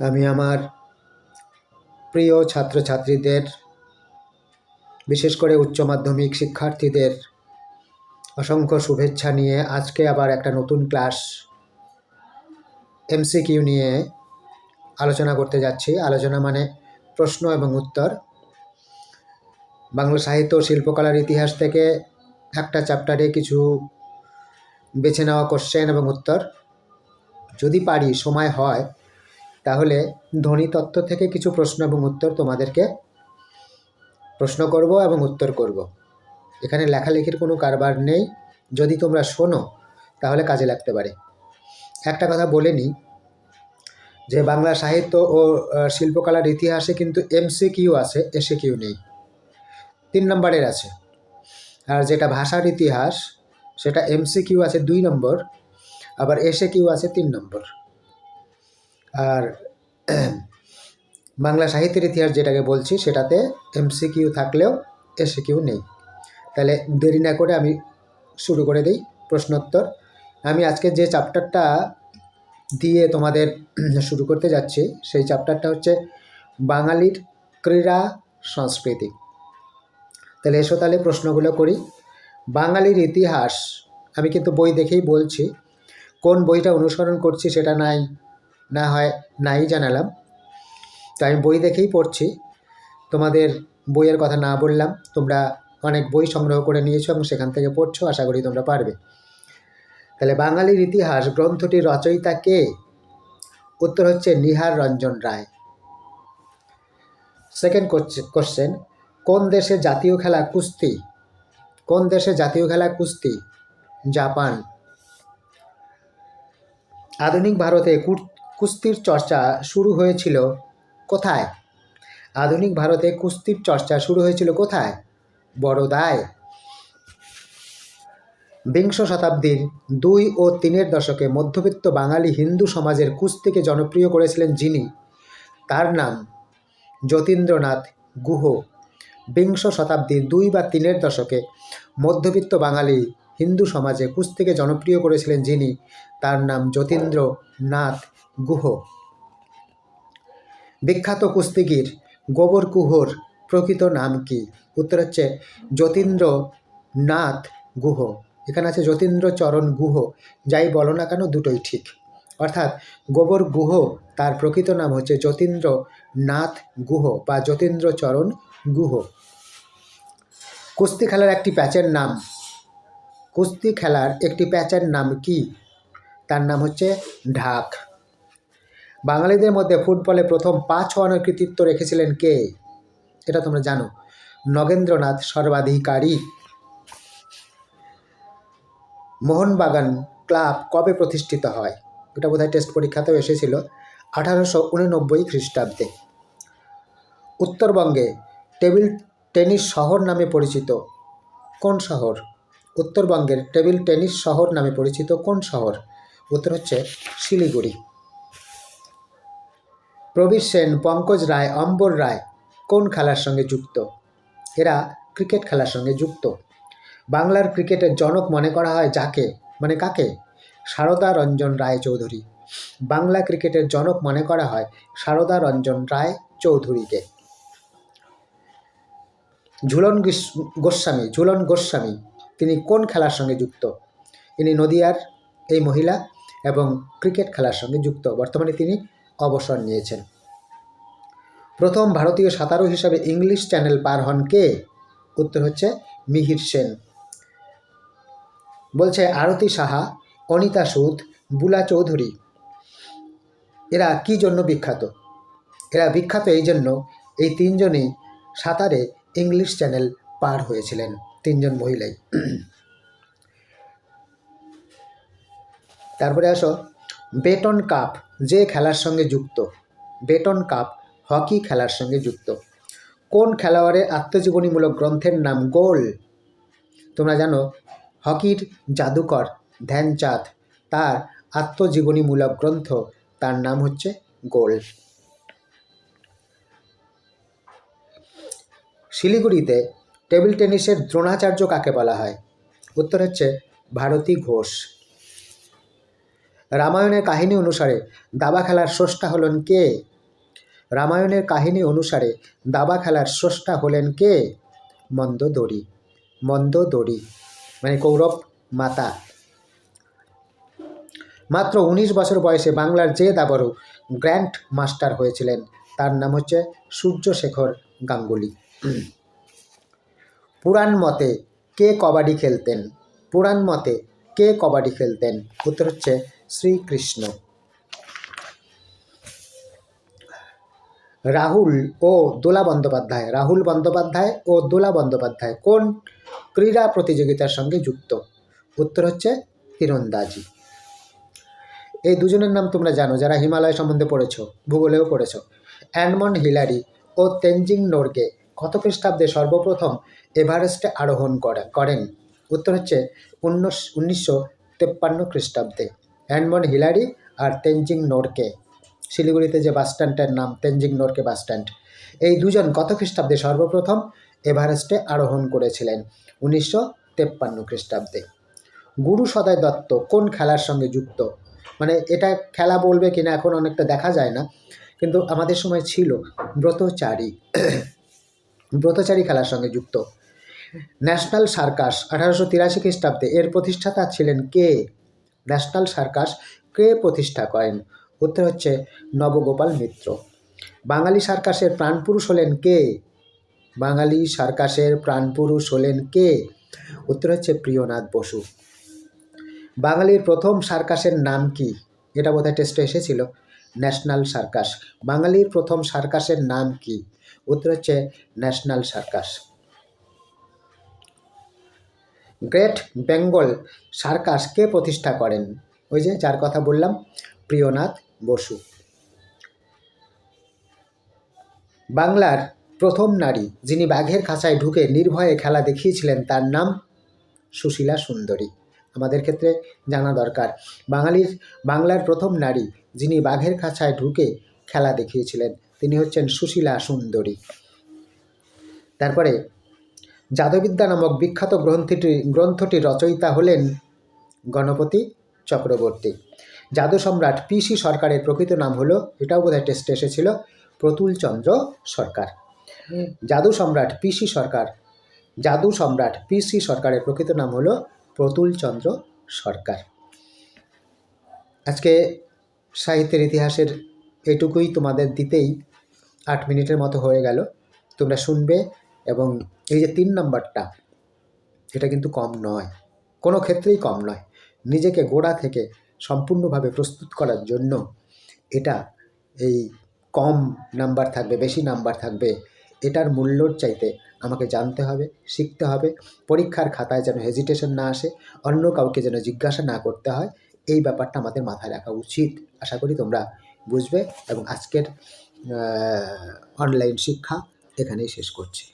আমি আমার প্রিয় ছাত্রছাত্রীদের, বিশেষ করে উচ্চ মাধ্যমিক শিক্ষার্থীদের অসংখ্য শুভেচ্ছা নিয়ে আজকে আবার একটা নতুন ক্লাস এমসিকিউ নিয়ে আলোচনা করতে যাচ্ছি। আলোচনা মানে প্রশ্ন এবং উত্তর। বাংলা সাহিত্য শিল্পকলার ইতিহাস থেকে একটা চ্যাপ্টারে কিছু বেছে নেওয়া কোশ্চেন এবং উত্তর। যদি পারি, সময় হয় তাহলে ধ্বনিতত্ত্ব থেকে কিছু প্রশ্ন এবং উত্তর তোমাদেরকে প্রশ্ন করব এবং উত্তর করব। এখানে লেখালেখির কোনো কারবার নেই। যদি তোমরা শোনো, তাহলে কাজে লাগতে পারে। একটা কথা বলে নিই, যে বাংলা সাহিত্য ও শিল্পকলার ইতিহাসে কিন্তু এমসি কিউ আছে এসে কিউ নেই। তিন নম্বরের আছে। আর যেটা ভাষার ইতিহাস, সেটা এমসি কিউ আছে দুই নম্বর, আবার এসে কিউ আছে তিন নম্বর। আর বাংলা সাহিত্যের ইতিহাস যেটাকে বলছি, সেটাতে এমসি কিউ থাকলেও এসে কিউ নেই। তাহলে দেরি না করে আমি শুরু করে দিই প্রশ্নোত্তর। আমি আজকে যে চ্যাপ্টারটা দিয়ে তোমাদের শুরু করতে যাচ্ছি, সেই চ্যাপ্টারটা হচ্ছে বাঙালির ক্রীড়া সংস্কৃতি। তাহলে এসো তাহলে প্রশ্নগুলো করি। বাঙালির ইতিহাস, আমি কিন্তু বই দেখেই বলছি, কোন বইটা অনুসরণ করছি সেটা নাই। না হয় নাই জানালাম। তো আমি বই দেখেই পড়ছি। তোমাদের বইয়ের কথা না বললাম, তোমরা অনেক বই সংগ্রহ করে নিয়েছো এবং সেখান থেকে পড়ছো, আশা করি তোমরা পারবে। তাহলে বাঙালির ইতিহাস গ্রন্থটির রচয়িতা কে? উত্তর হচ্ছে নিহার রঞ্জন রায়। সেকেন্ড কোশ্চেন কোন দেশে জাতীয় খেলা কুস্তি? কোন দেশে জাতীয় খেলা কুস্তি? জাপান। আধুনিক ভারতে কুস্তির চর্চা শুরু হয়েছিল কোথায়? আধুনিক ভারতে কুস্তির চর্চা শুরু হয়েছিল কোথায়? বড়দায়। বিংশ শতাব্দীর দুই ও তিনের দশকে মধ্যবিত্ত বাঙালি হিন্দু সমাজের কুস্তিকে জনপ্রিয় করেছিলেন যিনি। তার নাম যতীন্দ্রনাথ গুহ। বিংশ শতাব্দীর দুই বা তিনের দশকে মধ্যবিত্ত বাঙালি হিন্দু সমাজে কুস্তিকে জনপ্রিয় করেছিলেন যিনি। তার নাম যতীন্দ্রনাথ গুহ। বিখ্যাত কুস্তিগির গোবর কুহর প্রকৃত নাম কি? উত্তর হচ্ছে যতীন্দ্রনাথ গুহ। এখানে আছে যতীন্দ্রচরণ গুহ। যাই বলো না কেন, দুটোই ঠিক। অর্থাৎ গোবর গুহ, তার প্রকৃত নাম হচ্ছে যতীন্দ্রনাথ গুহ বা যতীন্দ্রচরণ গুহ। কুস্তি খেলার একটি প্যাচের নাম। কুস্তি খেলার একটি প্যাচের নাম কি? তার নাম হচ্ছে ঢাক। বাঙালিদের মধ্যে ফুটবলে প্রথম পাঁচ হওয়ানোর কৃতিত্ব রেখেছিলেন কে? এটা তোমরা জানো। নগেন্দ্রনাথ সর্বাধিকারী। মোহনবাগান ক্লাব কবে প্রতিষ্ঠিত হয়? এটা বোধহয় টেস্ট পরীক্ষাতেও এসেছিল আঠারোশো উননব্বই খ্রিস্টাব্দে। উত্তরবঙ্গে টেবিল টেনিস শহর নামে পরিচিত কোন শহর? উত্তরবঙ্গের টেবিল টেনিস শহর নামে পরিচিত কোন শহর? উত্তর হচ্ছে শিলিগুড়ি। প্রবীর সেন, পঙ্কজ রায়, অম্বর রায় কোন খেলার সঙ্গে যুক্ত? এরা ক্রিকেট খেলার সঙ্গে যুক্ত। বাংলার ক্রিকেটের জনক মনে করা হয় যাকে? মানে কাকে? সারদা রঞ্জন রায় চৌধুরী। বাংলা ক্রিকেটের জনক মনে করা হয় সারদা রঞ্জন রায় চৌধুরীকে। ঝুলন গোস্বামী ঝুলন গোস্বামী, তিনি কোন খেলার সঙ্গে যুক্ত? ইনি নদিয়ার এই মহিলা এবং ক্রিকেট খেলার সঙ্গে যুক্ত। বর্তমানে তিনি অবসর নিয়েছেন। প্রথম ভারতীয় সাঁতারু হিসাবে ইংলিশ চ্যানেল পার হন কে? উত্তর হচ্ছে মিহির সেন। বলছে, আরতি সাহা, অনিতা সুদ, বুলা চৌধুরী, এরা কি জন্য বিখ্যাত? এরা বিখ্যাত এই জন্য এই তিনজনই সাঁতারে ইংলিশ চ্যানেল পার হয়েছিলেন, তিনজন মহিলাই। তারপরে আসো বেটন কাপ যে খেলার সঙ্গে যুক্ত। বেটন কাপ হকি খেলার সঙ্গে যুক্ত। কোন খেলোয়াড়ের আত্মজীবনীমূলক গ্রন্থের নাম গোল? তোমরা জানো, হকির জাদুকর ধ্যানচাঁদ, তার আত্মজীবনীমূলক গ্রন্থ, তার নাম হচ্ছে গোল। শিলিগুড়িতে টেবিল টেনিসের দ্রোণাচার্য কাকে বলা হয়? উত্তর হচ্ছে ভারতী ঘোষ। রামায়ণের কাহিনী অনুসারে দাবা খেলার স্রষ্টা হলেন কে? রামায়ণের কাহিনী অনুসারে দাবা খেলার স্রষ্টা হলেন কে? মন্দোদরি। মন্দোদরি। মানে কৌরব মাতা। মাত্র উনিশ বছর বয়সে বাংলার যে দাবারু গ্র্যান্ড মাস্টার হয়েছিলেন, তার নাম হচ্ছে সূর্যশেখর গাঙ্গুলি। পুরাণ মতে কে কবাডি খেলতেন? পুরাণ মতে কে কবাডি খেলতেন? উত্তর হচ্ছে শ্রীকৃষ্ণ। রাহুল ও দোলা বন্দ্যোপাধ্যায়। রাহুল বন্দ্যোপাধ্যায় ও দোলা বন্দ্যোপাধ্যায় কোন ক্রীড়া প্রতিযোগিতার সঙ্গে যুক্ত? উত্তর হচ্ছে তীরন্দাজি। এই দুজনের নাম তোমরা জানো, যারা হিমালয় সম্বন্ধে পড়েছো, ভূগোলেও পড়েছো। অ্যানমন্ড হিলারি ও তেনজিং নোরগে কত খ্রিস্টাব্দে সর্বপ্রথম এভারেস্টে আরোহণ করে, করেন? উত্তর হচ্ছে উনিশশো তেপ্পান্ন খ্রিস্টাব্দে। অ্যানমন্ড হিলারি আর তেনজিং নোরকে। শিলিগুড়িতে যে বাস স্ট্যান্ডটার নাম তেনজিং নোরকে বাস স্ট্যান্ড। এই দুজন কত খ্রিস্টাব্দে সর্বপ্রথম এভারেস্টে আরোহণ করেছিলেন? উনিশশো তেপ্পান্ন খ্রিস্টাব্দে। গুরু সদয় দত্ত কোন খেলার সঙ্গে যুক্ত? মানে এটা খেলা বলবে কিনা এখন অনেকটা দেখা যায় না, কিন্তু আমাদের সময় ছিল ব্রতচারী। ব্রতচারী খেলার সঙ্গে যুক্ত। ন্যাশনাল সার্কাস আঠারোশো তিরাশি খ্রিস্টাব্দে এর প্রতিষ্ঠাতা ছিলেন কে? ন্যাশনাল সার্কাস কে প্রতিষ্ঠা করেন? উত্তর হচ্ছে নবগোপাল মিত্র। বাঙালি সার্কাসের প্রাণপুরুষ হলেন কে? বাঙালি সার্কাসের প্রাণপুরুষ হলেন কে? উত্তর হচ্ছে প্রিয়নাথ বসু। বাঙালির প্রথম সার্কাসের নাম কি? এটা বোধহয় টেস্টে এসেছিল। National Circus. বাঙালির প্রথম সার্কাসের নাম কি? উত্তর হচ্ছে National Circus. Great Bengal Circus কে প্রতিষ্ঠা করেন। ওই যে যার কথা বললাম, প্রিয়নাথ বসু। বাংলার প্রথম নারী যিনি বাঘের খাঁচায় ঢুকে নির্ভয়ে খেলা দেখিয়েছিলেন, তার নাম সুশীলা সুন্দরী। আমাদের ক্ষেত্রে জানা দরকার, বাঙালির, বাংলার প্রথম নারী যিনি বাঘের খাঁচায় ঢুকে খেলা দেখিয়েছিলেন, তিনি হচ্ছেন সুশীলা সুন্দরী। তারপরে জাদবিদ্যা নামক বিখ্যাত গ্রন্থটি গ্রন্থটির রচয়িতা হলেন গণপতি চক্রবর্তী। জাদু সম্রাট পিসি সরকারের প্রকৃত নাম হলো এটাও বোধহয় টেস্টে এসেছিল প্রতুলচন্দ্র সরকার। জাদু সম্রাট পিসি সরকার জাদু সম্রাট পিসি সরকারের প্রকৃত নাম হলো প্রতুলচন্দ্র সরকার। আজকে সাহিত্যের ইতিহাসের এটুকুই তোমাদের দিতেই আট মিনিটের মতো হয়ে গেল। তোমরা শুনবে এবং এই যে তিন নাম্বারটা, এটা কিন্তু কম নয়। কোনো ক্ষেত্রেই কম নয়। নিজেকে গোড়া থেকে সম্পূর্ণভাবে প্রস্তুত করার জন্য এটা এই কম নাম্বার থাকবে, বেশি নাম্বার থাকবে, এটার মূল্যর চাইতে আমাকে জানতে হবে, শিখতে হবে। পরীক্ষার খাতায় যেন হেজিটেশন না আসে, অন্য কাউকে যেন জিজ্ঞাসা না করতে হয়, এই ব্যাপারটা আমাদের মাথায় রাখা উচিত। আশা করি তোমরা বুঝবে এবং আজকের অনলাইন শিক্ষা এখানেই শেষ করছি।